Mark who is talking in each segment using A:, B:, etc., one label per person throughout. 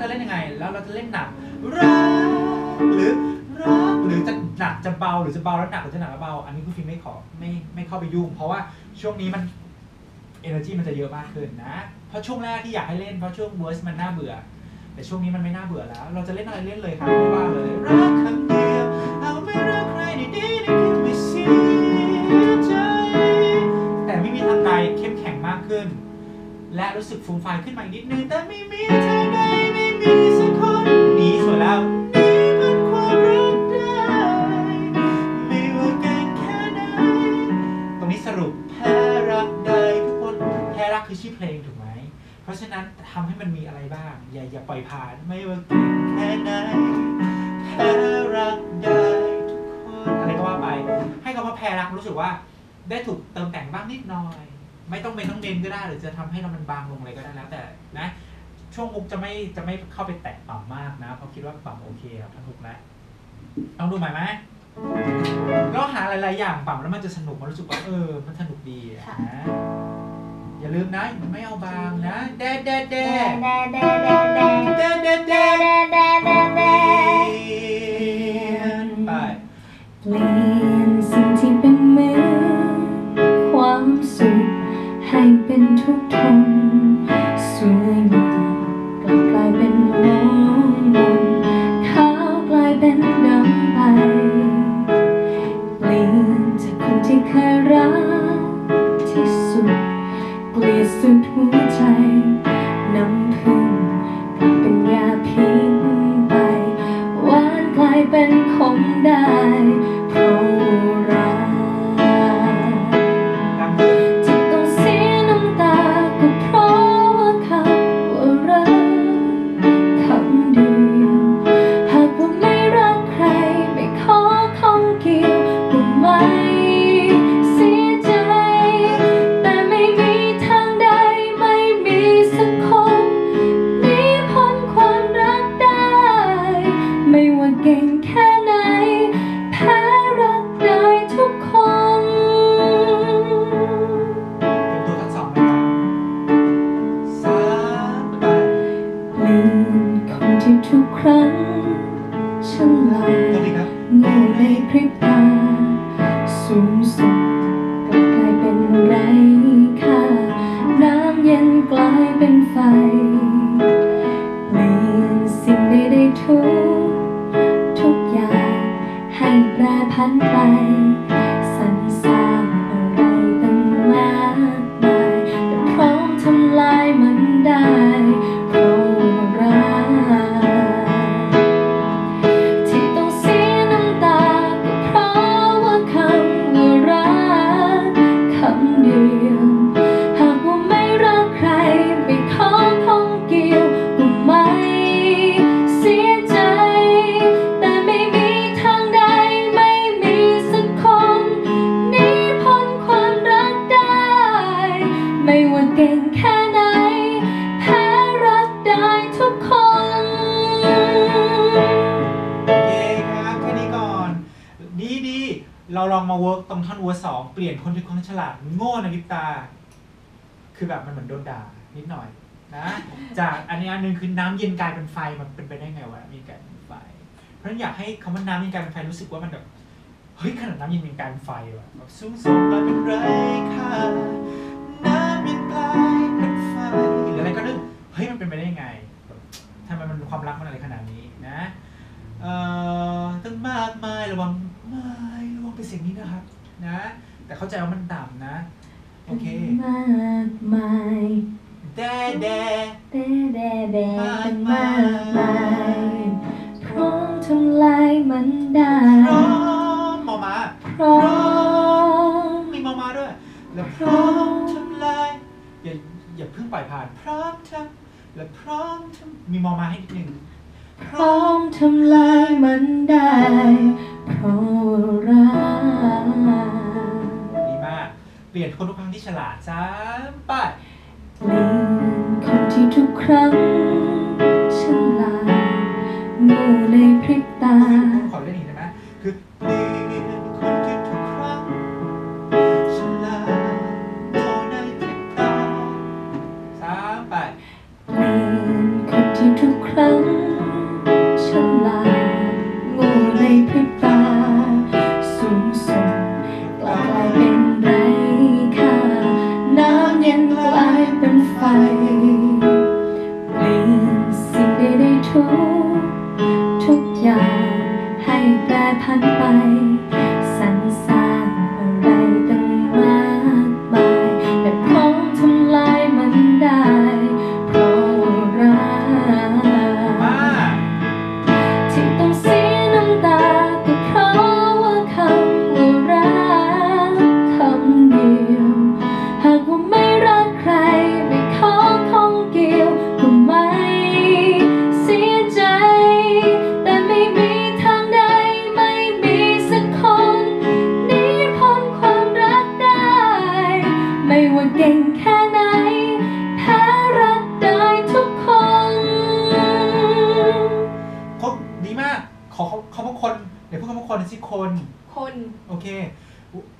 A: จะเล่นยังไง แล้วเราจะเล่นหนักรักหรือรักหรือจะหนักจะเบาหรือจะเบาแล้วหนักหรือจะหนักแล้วเบา อันนี้คุณฟิล์มไม่ขอไม่ไม่เข้าไปยุ่ง เพราะว่าช่วงนี้มัน energy มันจะเยอะมากขึ้นนะ เพราะช่วงแรกที่อยากให้เล่นเพราะช่วง verse มันน่าเบื่อ แต่ช่วงนี้มันไม่น่าเบื่อแล้ว เราจะเล่นอะไรเล่นเลยครับไม่ว่าเลยรักคำเดียวเอาไม่รักใครดีดีๆนคือไม่เสียใจแต่ไม่มีทางใดเข้มแข็งมากขึ้น และรู้สึกฟูมไฟขึ้นมาอีกนิดนึงแต่ไม่มีทางใด มีสักคนนี้สวยแล้วนี่เป็นความรักได้ไม่ว่าเก่งแค่ไหนตรงนี้สรุปแพ้รักได้ทุกคนแพ้รักคือชื่อเพลงถูกไหม เพราะฉะนั้นทำให้มันมีอะไรบ้าง อย่าอย่าปล่อยผ่านไม่ว่าเก่งแค่ไหนแพ้รักได้ทุกคนอะไรก็ว่าไป ให้คำว่าแพ้รักรู้สึกว่า ได้ถูกเติมแต่งบ้างนิดหน่อย ไม่ต้องเป็นต้องเน้นก็ได้ หรือจะทำให้เรามันบางลงอะไรก็ได้แล้วแต่นะ ช่วงฮุกจะไม่จะไม่เข้าไปแตะต่ำมากนะ เพราะคิดว่าต่ำโอเคครับทั้งฮุกแล้วลองดูใหม่ไหมแล้วหาหลาย ๆ อย่างปั่มแล้วมันจะสนุกมันรู้สึกว่าเออ มันสนุกดีอะ
B: ค่ะ
A: นะอย่าลืมนะ ไม่เอาบางนะ แดดแดดแด
B: แด
A: ด
B: แดแดแด ทุกครั้งฉลาด
A: นี้ครับ
B: โง่ในพริบตา สูงสุดกลับกลายเป็นไรค่า น้ำเย็นกลายเป็นไฟเปลี่ยนสิ่งใดๆทุก ทุกอย่างให้แปรพันไป เรา
A: ลองมาเวิร์กตรงท่อนวัวสองเปลี่ยนคนที่คนฉลาดโง่ในพริบตา คือแบบมันเหมือนโดนด่านิดหน่อยนะ จากอันนี้อันหนึ่งคือน้ำเย็นกลายเป็นไฟมันเป็นไปได้ไงวะมีกลายเป็นไฟ เพราะฉะนั้นอยากให้คำว่าน้ำเย็นกลายเป็นไฟรู้สึกว่ามันแบบเฮ้ยขนาดน้ำเย็นเป็นกลายเป็นไฟว่ะแบบสูงส่งมาเป็นไรค่ะน้ำเย็นกลายเป็นไฟหรืออะไรก็นึกเฮ้ยมันเป็นไปได้ไงทำไมมันความรักมันอะไรขนาดนี้นะ เอ่อตั้งมากมายระวังไม่ระวังเป็นเสียงนี้ นะครับนะ แต่เข้าใจว่ามันต่ำนะ โอเค
B: มากมาย
A: แดแด
B: แดแดแดกันมากมายพร้อมทำลายมันได้
A: พร้อมมอมา
B: พร้อม
A: มีมอมาด้วย แล้วพร้อมทำลายอย่าอย่าเพิ่งปล่อยผ่าน พร้อมทำและพร้อมทำมีมอมาให้นิดนึง
B: พร้อมทำลายมันได้ เพราะรัก
A: ดีมาก เปลี่ยนคนทุกครั้งที่ฉลาดสามไปเปลี่ยนคนที่ทุกครั้งฉลาดโง่ในพริบตา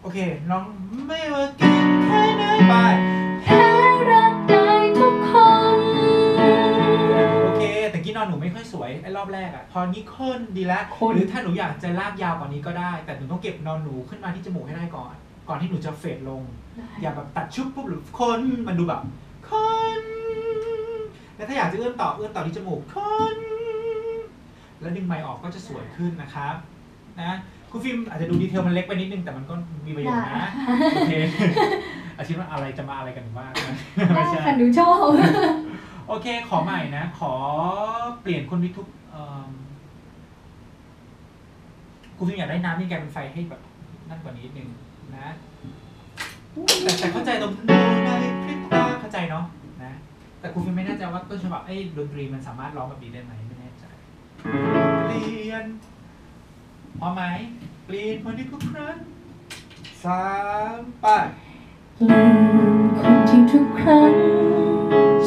A: โอเค น้องไม่ว่าเก่งแค่ไหนไป
B: แพ้รักได้ทุกคน
A: โอเค แต่กี้นอนหนูไม่ค่อยสวยไอ้รอบแรกอะพอนี้คนดีแล้ว
B: คน
A: หรือถ้าหนูอยากจะลากยาวกว่านี้ก็ได้ แต่หนูต้องเก็บนอนหนูขึ้นมาที่จมูกให้ได้ก่อน ก่อนที่หนูจะเฟดลง อย่าแบบตัดชุบปุ๊บหรือคนมันดูแบบคนแล้วถ้าอยากจะเอื้อนต่อเอื้อนต่อที่จมูกคนแล้วดึงไมค์ออกก็จะสวยขึ้นนะครับนะ คุณฟิล์มอาจจะดูดีเทลมันเล็กไปนิดนึงแต่มันก็มีประโยชน์นะโอเคอาชิตว่าอะไรจะมาอะไรกันบ้างนะ
B: ได้
A: ไม่ใช่
B: ค่ะหนูชอบ
A: โอเค ขอใหม่นะ ขอเปลี่ยนคนที่ทุกเอิ่มคุณฟิล์มอยากได้น้ำนี่แกเป็นไฟให้แบบนั่นกว่านี้นิดนึงนะแต่แต่เข้าใจตรงโนในพริบตาเข้าใจเนาะนะ แต่คุณฟิล์มไม่แน่ใจว่าต้นฉบับไอ้ดนตรีมันสามารถร้องแบบนี้ได้ไหมไม่แน่ใจเปลี่ยน พอไหมเปลี่ยนคนที่ทุกครั้งสามไป
B: เปลี่ยนคนที่ทุกครั้ง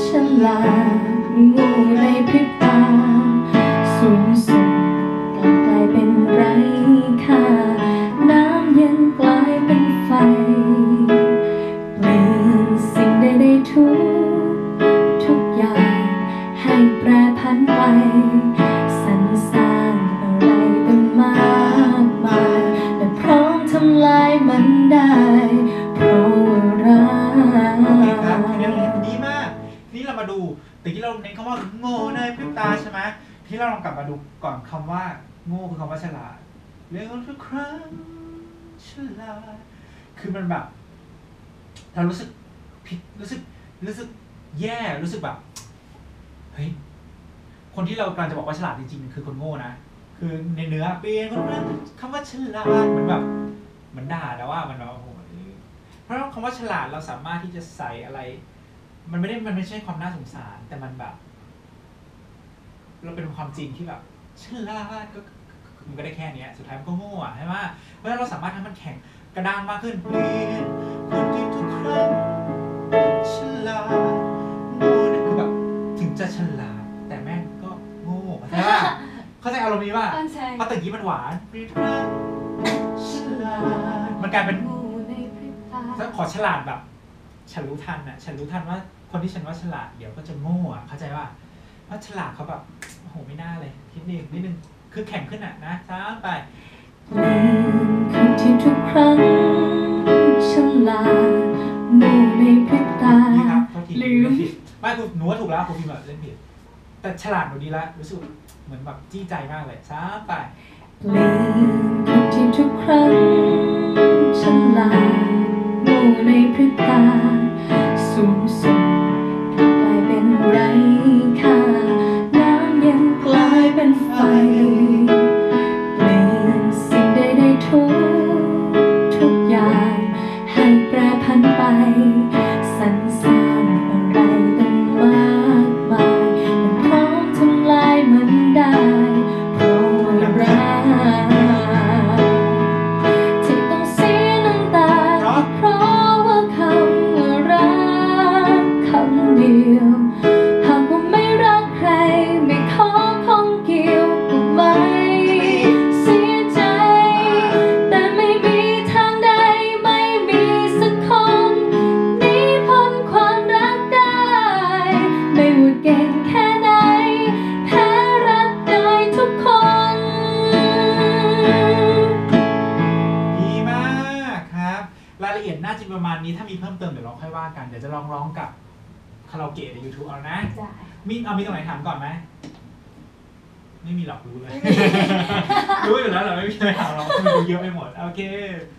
B: ฉลาดง่ในพริบตาสูงส่งกลับกลายเป็นไร้ค่าน้ำเย็นกลายเป็นไฟเปลี่ยนสิ่งใดๆทุก ทุกอย่างให้แปรผันไป แต่
A: ที่เราเน้นคำว่าโง่ในพริบตาใช่ไหมที่เราลองกลับมาดูก่อนคำว่า โง่คือคำว่าฉลาดเรื่องทุกครั้งฉลาดคือมันแบบเรารู้สึกผิดรู้สึกรู้สึกแย่รู้สึกแบบเฮ้ยคนที่เรากำลังจะบอกว่าฉลาดจริงๆ คือคนโง่นะคือในเนื้อเปลี่ยนคนนั้นคำว่าฉลาดเหมือนแบบมือนด่าแต่ว่ามันแบบโอ้โหเพราะคำว่าฉลาดเราสามารถที่จะใส่อะไร มันไม่ได้มันไม่ใช่ความน่าสงสาร แต่มันแบบ เราเป็นความจริงที่แบบฉลาดก็มันก็ได้แค่เนี้ยสุดท้ายมันก็โง่อะใช่ไหมเพราะฉะนั้นเราสามารถทำมันแข็งกระด้างมากขึ้นเปลี่ยนคนที่ทุกครั้งฉลาดโง่เนี่ยคือแบบถึงจะฉลาด แต่แม่งก็โง่ใช่ปะเข้าใจอารมณ์นี้ป่ะ
B: เข้าใจ
A: เพราะตะกี้มันหวานเปลี่ยนครั้งฉลาดมันกลายเป็น
B: งูในพริบตา
A: ถ้าขอฉลาดแบบ ฉันรู้ทันน่ะฉันรู้ทันว่า คนที่ฉันว่าฉลาดเดี๋ยวก็จะโง่อะเข้าใจป่ะเพราะฉลาดเขาแบบโอ้โหไม่น่าเลยนิดนึงนิดนึงคือแข็งขึ้นอะนะซ้ำไป
B: เปลี่ยนคนที่ทุกครั้งฉลาดงูในพริบตา
A: นี่ครับโทษที
B: ลืม
A: เล่นผิดไม่คุณหนูว่าถูกแล้วคุณพิมพ์แบบเล่นผิดแต่ฉลาดหนูดีแล้วรู้สึกเหมือนแบบจี้ใจมากเลยซ้ำไป
B: เป ยว หากว่าไม่รักใคร ไม่ขอข้องเกี่ยวก็ไม่เสียใจ แต่ไม่มีทางใดไม่มีสักคนหนีพ้นความรักได้ ไม่ว่าเก่งแค่ไหน แพ้รักได้ทุกคน
A: ดีมากครับ รายละเอียดน่าจะประมาณนี้ถ้ามีเพิ่มเติมเดี๋ยวเราค่อยว่ากัน เดี๋ยวจะลองร้องกับ คาราโอเกะใน YouTube เอานะ
B: ได้
A: มีเอามีตรงไหนถามก่อนไหมไม่มีหรอกรู้เลย รู้อยู่แล้วเหรอไม่มีอะไรถามเราคุยเยอะไปหมด โอเค